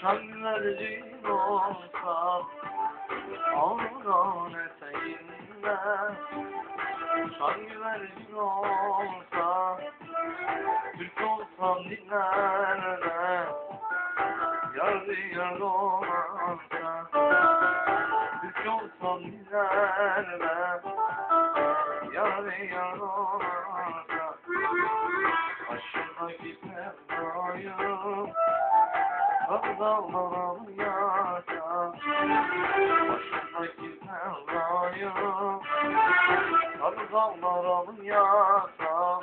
Şanvercin olsa Ağran eteğinde Şanvercin olsa Türk olsam dinlerden Yar diyar olmazsa Türk olsam dinlerden Yar diyar olmazsa Başımdaki sevdayım Kavgalarım yaşa Başımdaki sevdayım Kavgalarım yaşa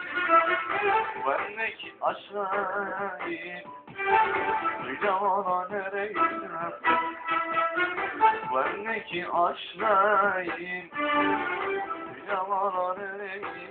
Bendeki aşağıyım Ricana nereye Bendeki aşağıyım Ricana nereye